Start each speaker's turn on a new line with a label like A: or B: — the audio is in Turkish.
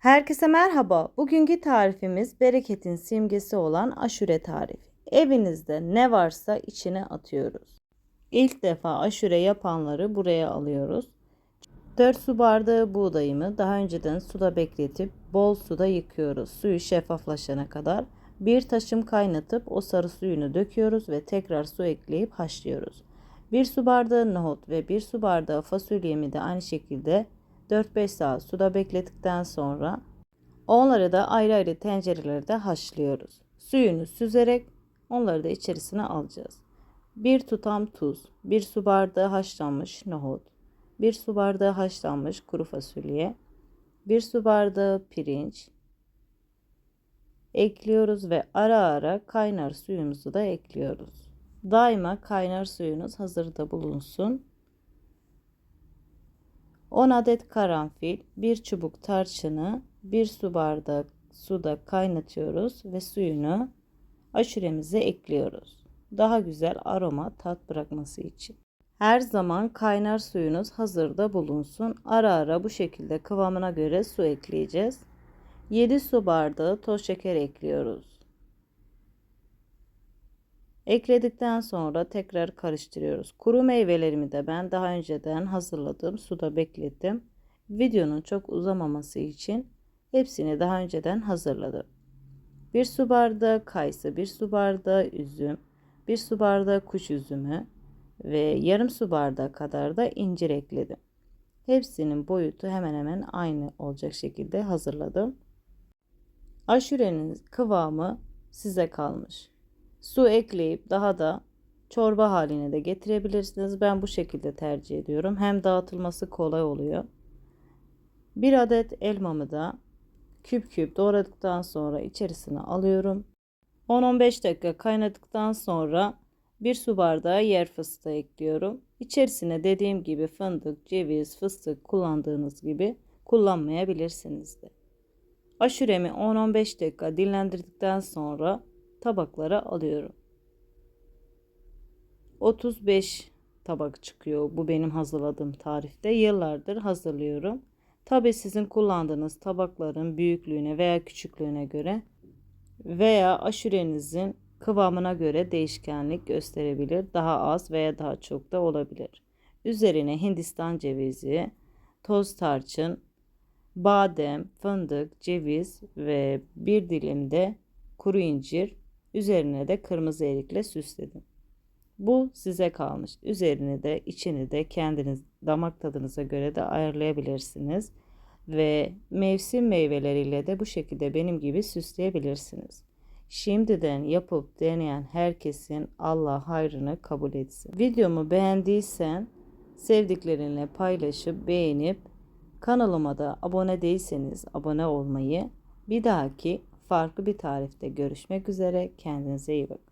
A: Herkese merhaba. Bugünkü tarifimiz bereketin simgesi olan aşure tarifi. Evinizde ne varsa içine atıyoruz. İlk defa aşure yapanları buraya alıyoruz. 4 su bardağı buğdayımı daha önceden suda bekletip bol suda yıkıyoruz. Suyu şeffaflaşana kadar. Bir taşım kaynatıp o sarı suyunu döküyoruz ve tekrar su ekleyip haşlıyoruz. 1 su bardağı nohut ve 1 su bardağı fasulyemi de aynı şekilde 4-5 saat suda beklettikten sonra onları da ayrı ayrı tencerelerde haşlıyoruz. Suyunu süzerek onları da içerisine alacağız. 1 tutam tuz, 1 su bardağı haşlanmış nohut, 1 su bardağı haşlanmış kuru fasulye, 1 su bardağı pirinç ekliyoruz ve ara ara kaynar suyumuzu da ekliyoruz. Daima kaynar suyunuz hazırda bulunsun. 10 adet karanfil, 1 çubuk tarçını, 1 su bardağı suda kaynatıyoruz ve suyunu aşuremize ekliyoruz. Daha güzel aroma tat bırakması için. Her zaman kaynar suyunuz hazırda bulunsun. Ara ara bu şekilde kıvamına göre su ekleyeceğiz. 7 su bardağı toz şeker ekliyoruz. Ekledikten sonra tekrar karıştırıyoruz. Kuru meyvelerimi de ben daha önceden hazırladım. Suda beklettim. Videonun çok uzamaması için hepsini daha önceden hazırladım. 1 su bardağı kayısı, 1 su bardağı üzüm, 1 su bardağı kuş üzümü ve yarım su bardağı kadar da incir ekledim. Hepsinin boyutu hemen hemen aynı olacak şekilde hazırladım. Aşurenin kıvamı size kalmış. Su ekleyip daha da çorba haline de getirebilirsiniz. Ben bu şekilde tercih ediyorum. Hem dağıtılması kolay oluyor. Bir adet elmamı da küp küp doğradıktan sonra içerisine alıyorum. 10-15 dakika kaynadıktan sonra bir su bardağı yer fıstığı ekliyorum. İçerisine dediğim gibi fındık, ceviz, fıstık kullandığınız gibi kullanmayabilirsiniz de. Aşuremi 10-15 dakika dinlendirdikten sonra tabaklara alıyorum. 35 tabak çıkıyor bu benim hazırladığım tarifte. Yıllardır hazırlıyorum. Tabi sizin kullandığınız tabakların büyüklüğüne veya küçüklüğüne göre veya aşurenizin kıvamına göre değişkenlik gösterebilir. Daha az veya daha çok da olabilir. Üzerine Hindistan cevizi, toz tarçın, badem, fındık, ceviz ve bir dilim de kuru incir Üzerine de kırmızı erikle süsledim. Bu size kalmış. Üzerine de içini de kendiniz damak tadınıza göre de ayarlayabilirsiniz. Ve mevsim meyveleriyle de bu şekilde benim gibi süsleyebilirsiniz. Şimdiden yapıp deneyen herkesin Allah hayrını kabul etsin. Videomu beğendiysen sevdiklerinle paylaşıp beğenip kanalıma da abone değilseniz abone olmayı bir dahaki farklı bir tarifte görüşmek üzere. Kendinize iyi bakın.